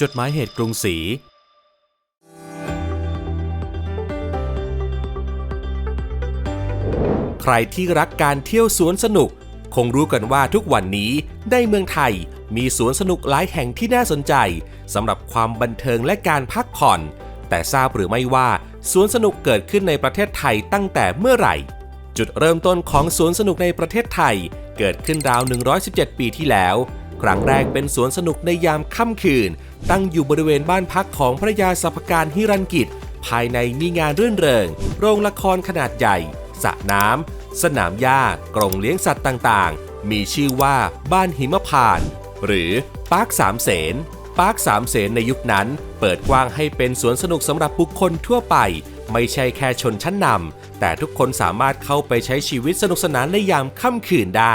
จดหมายเหตุกรุงศรีใครที่รักการเที่ยวสวนสนุก คงรู้กันว่าทุกวันนี้ในเมืองไทยมีสวนสนุกหลายแห่งที่น่าสนใจสำหรับความบันเทิงและการพักผ่อน แต่ทราบหรือไม่ว่าสวนสนุกเกิดขึ้นในประเทศไทยตั้งแต่เมื่อไหร่ จุดเริ่มต้นของสวนสนุกในประเทศไทย เกิดขึ้นราว 117 ปีที่แล้ว ครั้งแรกเป็นสวนสนุกในยามค่ำคืน ตั้งอยู่บริเวณบ้านพักของพระยาสัพการฮิรันกิจ ภายในมีงานรื่นเริง โรงละครขนาดใหญ่สระน้ำ สนามหญ้ากรงเลี้ยงสัตว์ต่างๆ มีชื่อว่าบ้านหิมพาน หรือปาร์คสามเสนปาร์คสามเสนในยุคนั้น เปิดกว้างให้เป็นสวนสนุกสำหรับบุคคลทั่วไป ไม่ใช่แค่ชนชั้นนำแต่ทุกคนสามารถเข้าไปใช้ชีวิตสนุกสนานในยามค่ำคืนได้